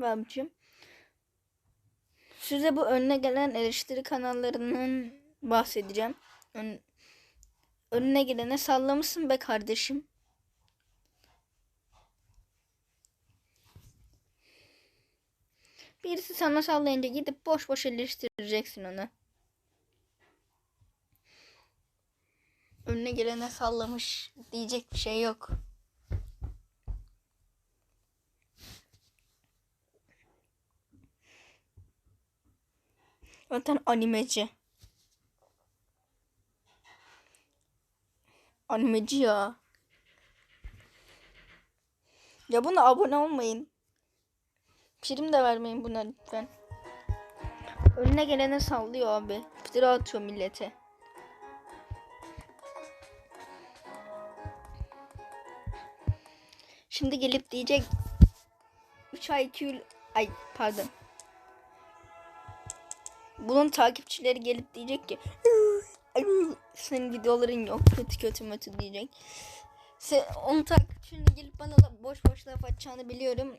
ve abicim. Size bu önüne gelen eleştiri kanallarının bahsedeceğim. Ön, önüne gelene sallamışsın be kardeşim. Birisi sana sallayınca gidip boş boş eleştireceksin onu. Önüne gelene sallamış diyecek bir şey yok. Zaten animeci. Animeci ya. Ya buna abone olmayın. Prim de vermeyin buna lütfen. Önüne gelene sallıyor abi. İftira atıyor millete. Şimdi gelip diyecek 3 ay 2 yıl ay pardon. Bunun takipçileri gelip diyecek ki senin videoların yok kötü kötü mötü diyecek. Sen, onun takipçilerinin gelip bana boş boş laf atacağını biliyorum.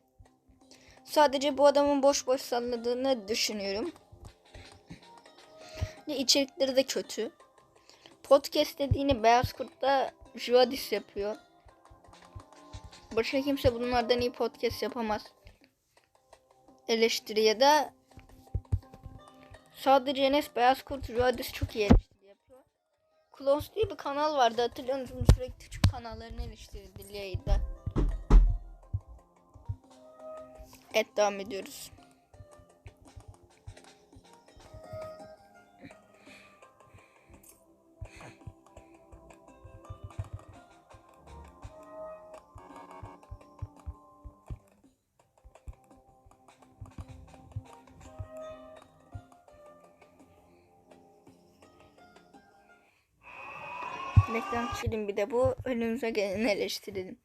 Sadece bu adamın boş boş salladığını düşünüyorum. Ve içerikleri de kötü. Podcast dediğini Beyaz Kurt'ta Juadis yapıyor. Başka kimse bunlardan iyi podcast yapamaz. Eleştiri ya da sadece Enes Beyaz Kurt Juadis çok iyi eleştiri yapıyor. Close diye bir kanal vardı hatırlıyor musun? Sürekli küçük kanallarını eleştirdi yayında. Evet devam ediyoruz. Reklam çelim bir de bu önümüze geleni eleştirelim.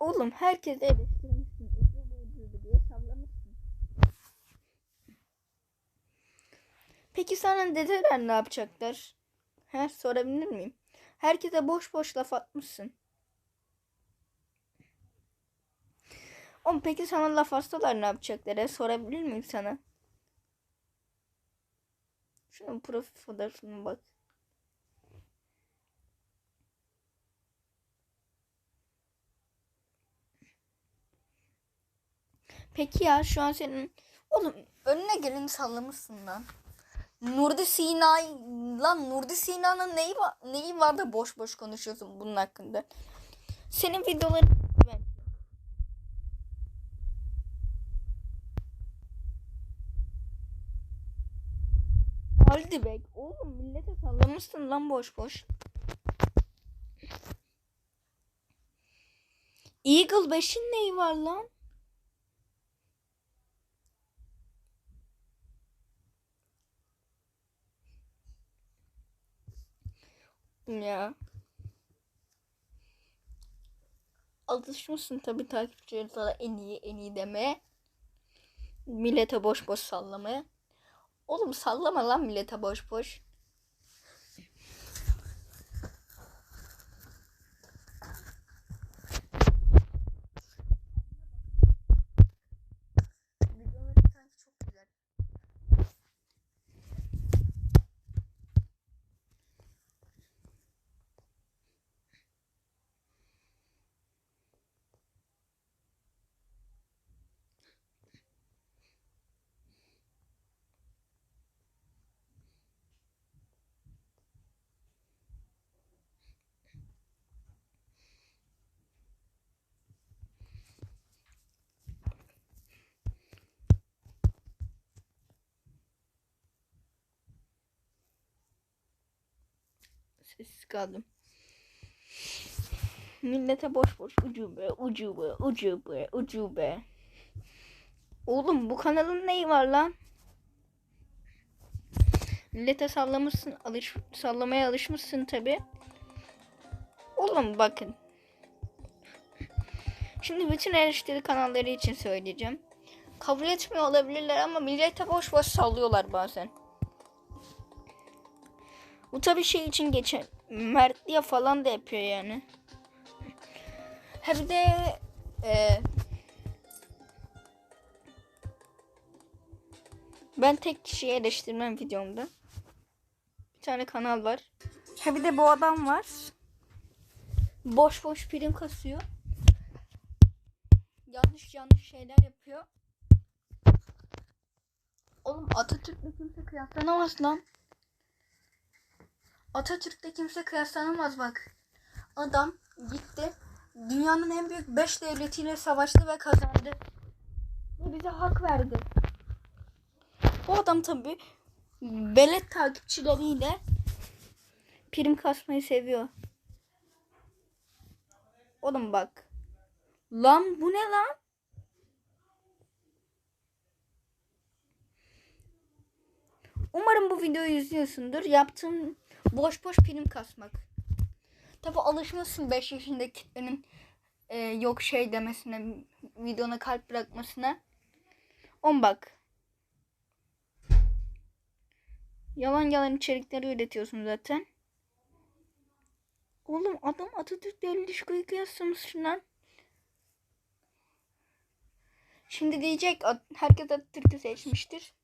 Oğlum herkes eleştirmişsin. Ucube diye sallamışsın. Peki sana dedeler ne yapacaklar? He sorabilir miyim? Herkese boş boş laf atmışsın. Oğlum peki sana laf atsalar ne yapacaklar? He? Sorabilir miyim sana? Şunun profil fotoğrafına bak. Peki ya şu an senin oğlum önüne geleni sallamışsın lan. Nurdi Sina lan Nurdi Sina'nın neyi var, neyi var da boş boş konuşuyorsun bunun hakkında. Senin videoların ben Haldi bek oğlum millete sallamışsın lan boş boş. Eagle 5'in neyi var lan? Ya. Alışmışsın tabii takipçileri sana en iyi en iyi demeye. Millete boş boş sallamaya. Oğlum sallama lan millete boş boş. Sessiz kaldım. Millete boş boş ucube, ucube, ucube, ucube. Oğlum bu kanalın neyi var lan? Millete sallamışsın, alış, sallamaya alışmışsın tabi. Oğlum bakın. Şimdi bütün eleştiri kanalları için söyleyeceğim. Kabul etmiyor olabilirler ama millete boş boş sallıyorlar bazen. Bu tabi şey için geçen Mertliye falan da yapıyor yani. Hem de e, Ben tek kişiyi eleştirmem videomda. Bir tane kanal var. Ha bir de bu adam var. Boş boş prim kasıyor. Yanlış yanlış şeyler yapıyor. Oğlum Atatürk'le kimse kıyaslanamaz lan. Atatürk'le kimse kıyaslanamaz bak. Adam gitti. Dünyanın en büyük 5 devletiyle savaştı ve kazandı. Ve bize hak verdi. Bu adam tabi belet takipçileriyle prim kasmayı seviyor. Oğlum bak. Lan bu ne lan? Umarım bu videoyu izliyorsundur. Yaptığım boş boş prim kasmak. Tabi alışmışsın 5 yaşındaki kitlenin e, yok şey demesine, videona kalp bırakmasına. On bak. Yalan yalan içerikleri üretiyorsun zaten. Oğlum adam Atatürk'le ilişkiyi kıyaslamış lan. Şimdi diyecek "At- herkes Atatürk'ü seçmiştir.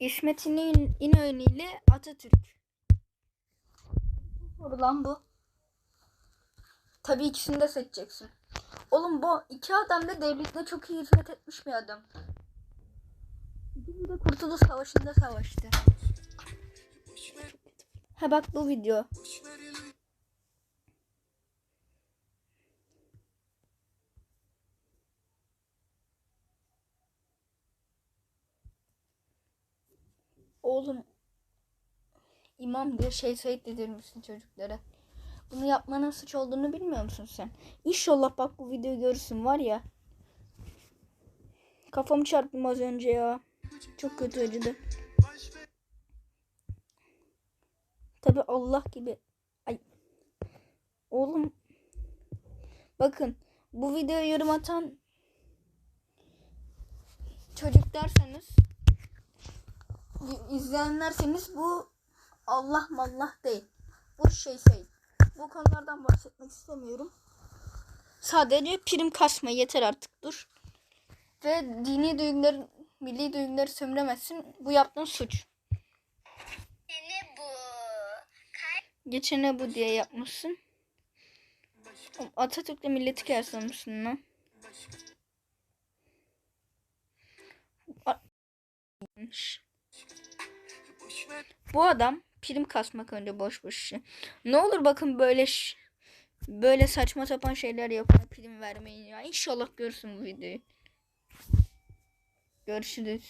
İsmet İnönü ile Atatürk. Soru lan bu. Tabii ikisini de seçeceksin. Oğlum bu iki adam da devletine çok iyi hizmet etmiş bir adam. İkisi de Kurtuluş Savaşı'nda savaştı. Ha bak bu video. Oğlum imam diye şey Said dedirmişsin çocuklara. Bunu yapmanın suç olduğunu bilmiyor musun sen? İnşallah bak bu videoyu görürsün var ya. Kafamı çarptım az önce ya. Çok kötü acıdı. Tabi Allah gibi. Ay. Oğlum. Bakın. Bu videoya yorum atan çocuk derseniz izleyenlerseniz bu Allah mallah değil. Bu şey şey. Bu konulardan bahsetmek istemiyorum. Sadece prim kasma yeter artık dur. Ve dini duyguları, milli duyguları sömüremezsin. Bu yaptığın suç. Ne bu? Geçene bu diye yapmışsın. Atatürk'le milleti kıyaslamışsın lan. A- Bu adam prim kasmak önce boş boş. Ne olur bakın böyle böyle saçma sapan şeyler yapma prim vermeyin ya. İnşallah görürsün bu videoyu. Görüşürüz.